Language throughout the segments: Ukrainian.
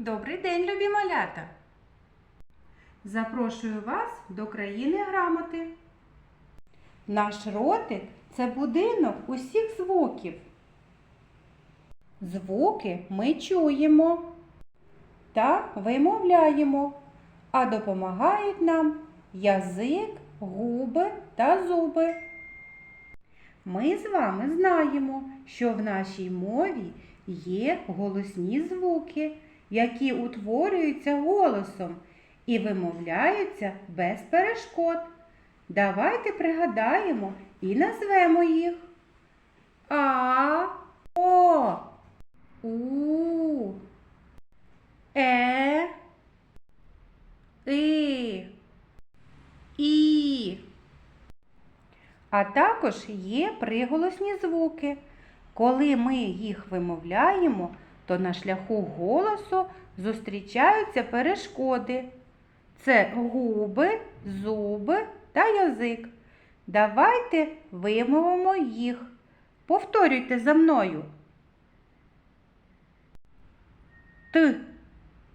Добрий день, любі малята! Запрошую вас до країни грамоти. Наш ротик це будинок усіх звуків. Звуки ми чуємо та вимовляємо, а допомагають нам язик, губи та зуби. Ми з вами знаємо, що в нашій мові є голосні звуки, які утворюються голосом і вимовляються без перешкод. Давайте пригадаємо і назвемо їх. А, О, У, Е, И, І. А також є приголосні звуки. Коли ми їх вимовляємо, то на шляху голосу зустрічаються перешкоди. Це губи, зуби та язик. Давайте вимовимо їх. Повторюйте за мною. Т,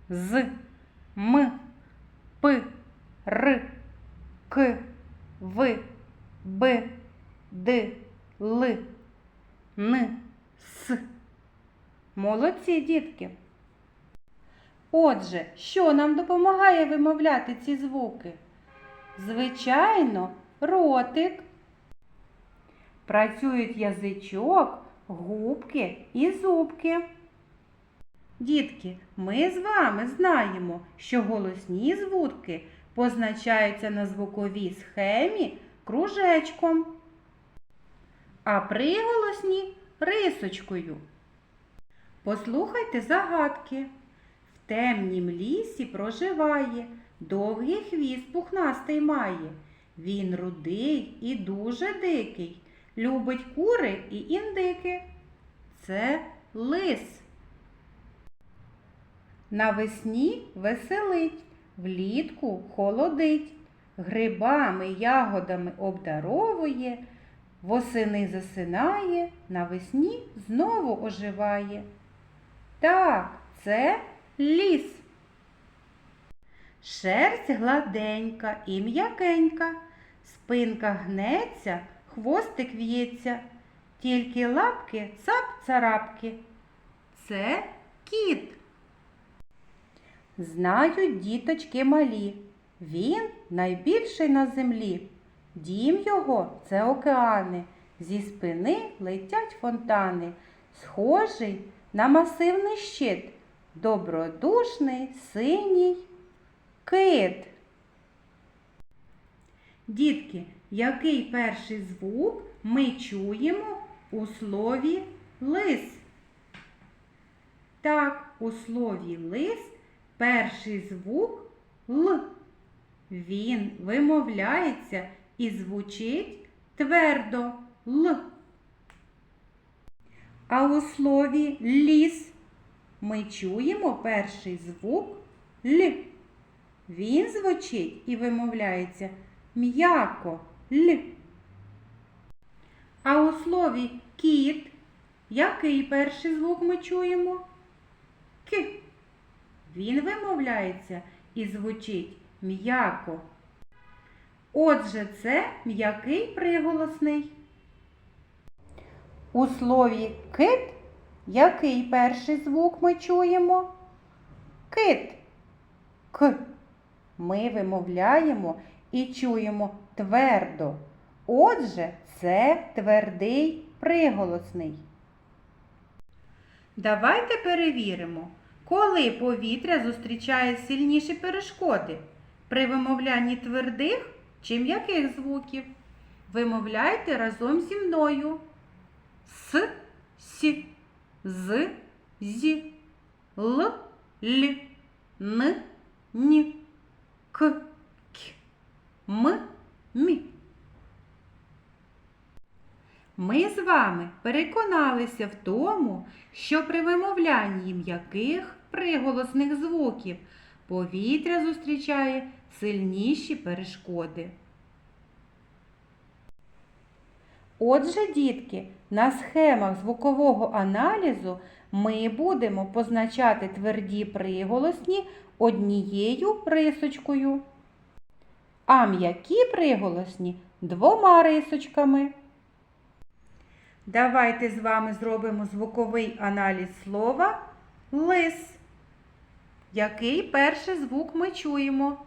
з, м, п, р, к, в, б, д, л, н, с. Молодці, дітки. Отже, що нам допомагає вимовляти ці звуки? Звичайно, ротик. Працюють язичок, губки і зубки. Дітки, ми з вами знаємо, що голосні звуки позначаються на звуковій схемі кружечком, а приголосні рисочкою. Послухайте загадки. В темнім лісі проживає, довгий хвіст пухнастий має. Він рудий і дуже дикий, любить кури і індики. Це лис. Навесні веселить, влітку холодить, грибами, ягодами обдаровує, восени засинає, навесні знову оживає. Так, це ліс. Шерсть гладенька і м'якенька, спинка гнеться, хвостик в'ється, тільки лапки цап-царапки. Це кіт. Знають діточки малі. Він найбільший на землі. Дім його це океани. Зі спини летять фонтани, схожий на масивний щит, добродушний синій кит. Дітки, який перший звук ми чуємо у слові лис? Так, у слові лис перший звук Л. Він вимовляється і звучить твердо Л. А у слові ліс ми чуємо перший звук Л. Він звучить і вимовляється м'яко Л. А у слові кіт який перший звук ми чуємо? К. Він вимовляється і звучить м'яко. Отже, це м'який приголосний. У слові кит який перший звук ми чуємо? Кит. К. Ми вимовляємо і чуємо твердо. Отже, це твердий приголосний. Давайте перевіримо, коли повітря зустрічає сильніші перешкоди при вимовлянні твердих чи м'яких звуків. Вимовляйте разом зі мною. С, сі, з, зі, л, л, н, ні, к, к, м, мі. Ми з вами переконалися в тому, що при вимовлянні м'яких приголосних звуків повітря зустрічає сильніші перешкоди. Отже, дітки, на схемах звукового аналізу ми будемо позначати тверді приголосні однією рисочкою, а м'які приголосні двома рисочками. Давайте з вами зробимо звуковий аналіз слова лис. Який перший звук ми чуємо?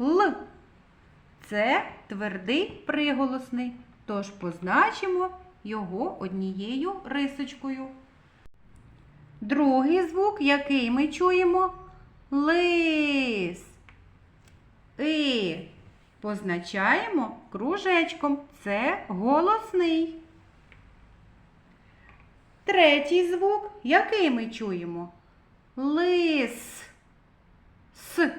Л. Це твердий приголосний, тож позначимо його однією рисочкою. Другий звук, який ми чуємо? Лис. І позначаємо кружечком. Це голосний. Третій звук, який ми чуємо? Лис. С.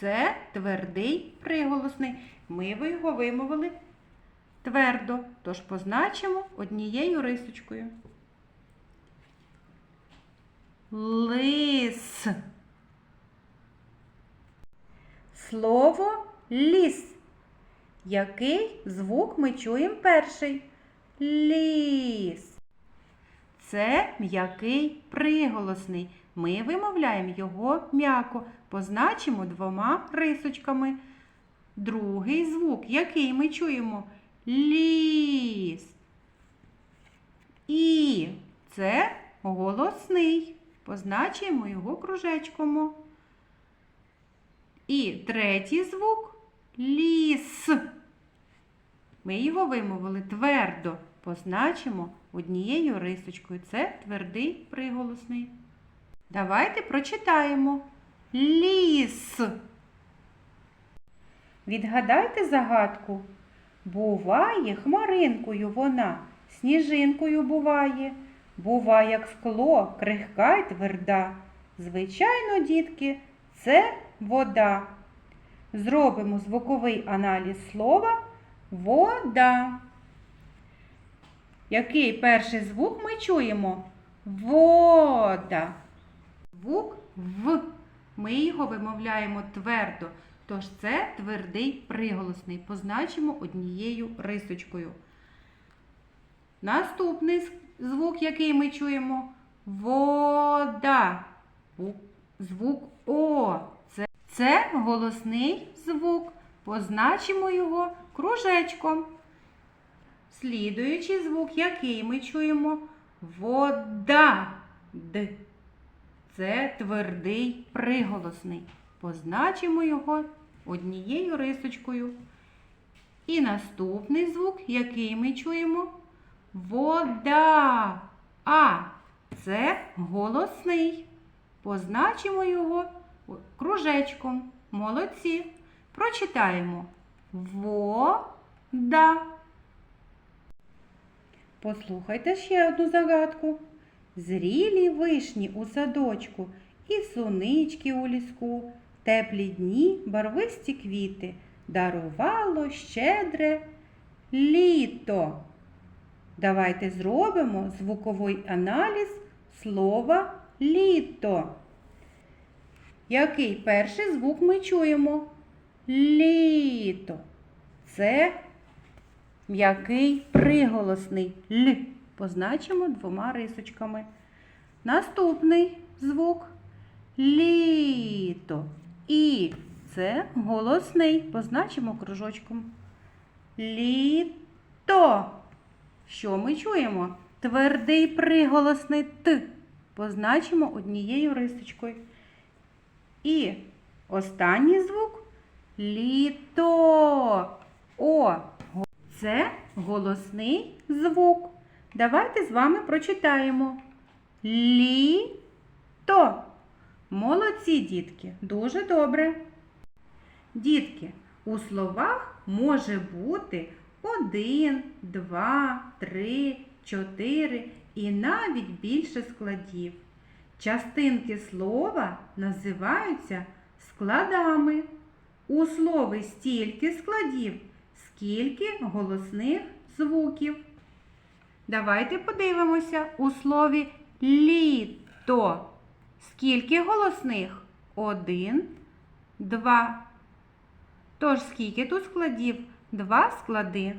Це твердий приголосний. Ми його вимовили твердо, тож позначимо однією рисочкою. Лис. Слово ліс. Який звук ми чуємо перший? Ліс. Це м'який приголосний. Ми вимовляємо його м'яко, позначимо двома рисочками. Другий звук, який ми чуємо? Ліс. І це голосний. Позначимо його кружечком. І третій звук ліс. Ми його вимовили твердо. Позначимо однією рисочкою. Це твердий приголосний. Давайте прочитаємо. Ліс. Відгадайте загадку. Буває хмаринкою вона, сніжинкою буває. Бува, як скло, крихка й тверда. Звичайно, дітки, це вода. Зробимо звуковий аналіз слова вода. Який перший звук ми чуємо? Вода. Звук В. Ми його вимовляємо твердо. Тож це твердий приголосний. Позначимо однією рисочкою. Наступний звук, який ми чуємо? Вода. Звук О. Це, це голосний звук. Позначимо його кружечком. Слідуючий звук, який ми чуємо? Вода. Д. Це твердий приголосний. Позначимо його однією рисочкою. І наступний звук, який ми чуємо? Вода. А. Це голосний. Позначимо його кружечком. Молодці. Прочитаємо вода. Послухайте ще одну загадку. Зрілі вишні у садочку і сунички у ліску, теплі дні, барвисті квіти, дарувало щедре літо. Давайте зробимо звуковий аналіз слова літо. Який перший звук ми чуємо? Літо. Це м'який приголосний Л. Позначимо двома рисочками. Наступний звук літо. І це голосний. Позначимо кружочком. Літо. Що ми чуємо? Твердий приголосний Т. Позначимо однією рисочкою. І останній звук літо. О. Це голосний звук. Давайте з вами прочитаємо. Літо. Молодці, дітки, дуже добре. Дітки, у словах може бути один, два, три, чотири і навіть більше складів. Частинки слова називаються складами. У слові стільки складів, скільки голосних звуків. Давайте подивимося у слові літо. Скільки голосних? Один, два. Тож, скільки тут складів? Два склади.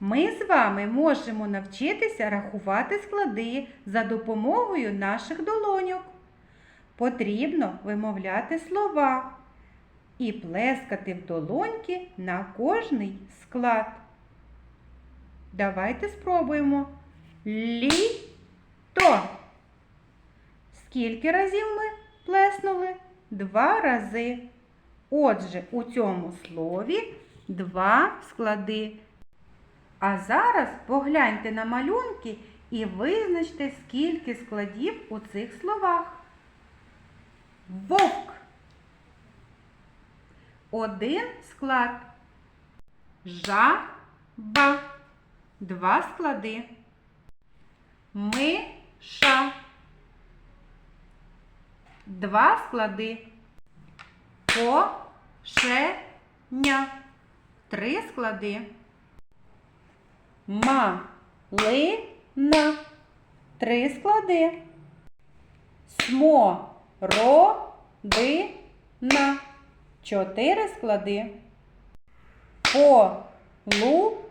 Ми з вами можемо навчитися рахувати склади за допомогою наших долоньок. Потрібно вимовляти слова і плескати в долоньки на кожний склад. Давайте спробуємо. Літо. Скільки разів ми плеснули? Два рази. Отже, у цьому слові два склади. А зараз погляньте на малюнки і визначте, скільки складів у цих словах. Вовк. Один склад. Жаба. Два склади. Миша. Два склади. Кошеня. Три склади. Малина. Три склади. Смородина. Чотири склади. Полуниця.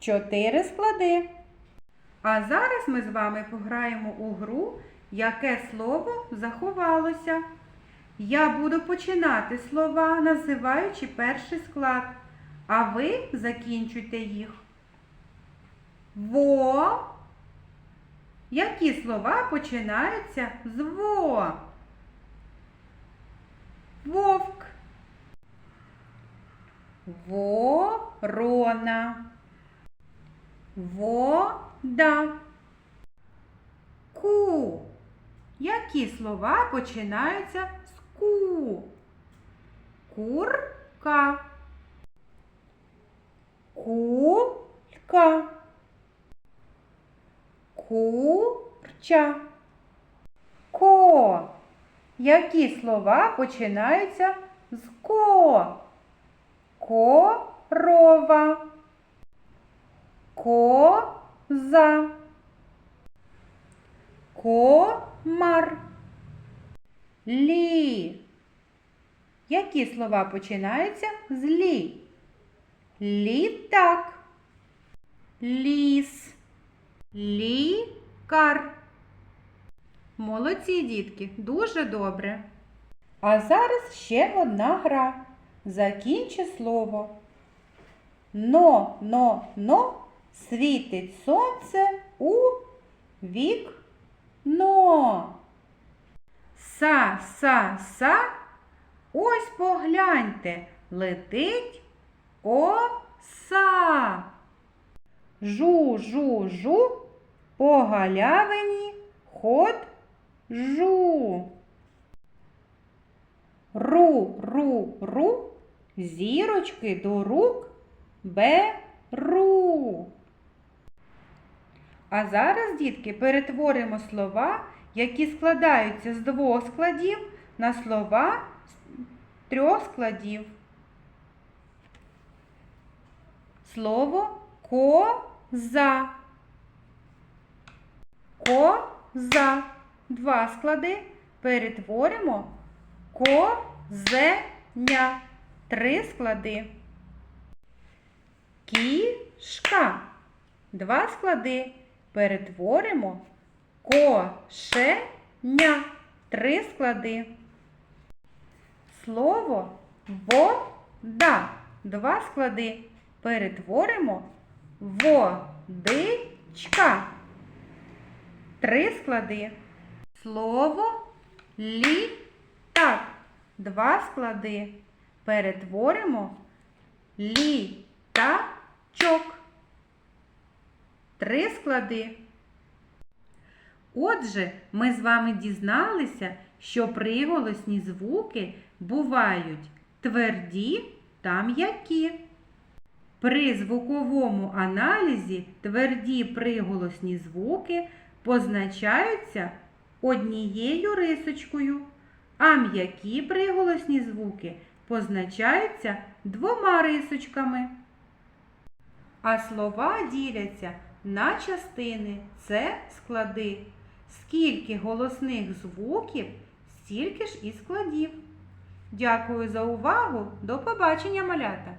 Чотири склади. А зараз ми з вами пограємо у гру, яке слово заховалося. Я буду починати слова, називаючи перший склад, а ви закінчуйте їх. Во. Які слова починаються з во? Вовк. Ворона. Вода. Ку. Які слова починаються з ку? Курка. Кулька. Курча. Ко. Які слова починаються з ко? Корова. Коза. Комар. Лі. Які слова починаються з лі? Літак. Ліс. Лікар. Молодці, дітки, дуже добре. А зараз ще одна гра. Закінчи слово. Но, но, но світить сонце у вікно. Са, са, са. Ось погляньте, летить оса. Жу, жу, жу, по галявині ходжу. Ру, ру, ру, зірочки до рук беру. А зараз, дітки, перетворимо слова, які складаються з двох складів, на слова з трьох складів. Слово коза. Коза. Два склади перетворимо козеня. Три склади. Кішка. Два склади перетворимо кошеня. Три склади. Слово вода. Два склади перетворимо водичка. Три склади. Слово літак. Два склади перетворимо літачок. Три склади. Отже, ми з вами дізналися, що приголосні звуки бувають тверді та м'які. При звуковому аналізі тверді приголосні звуки позначаються однією рисочкою, а м'які приголосні звуки позначаються двома рисочками. А слова діляться на частини це склади. Скільки голосних звуків, стільки ж і складів. Дякую за увагу. До побачення, малята!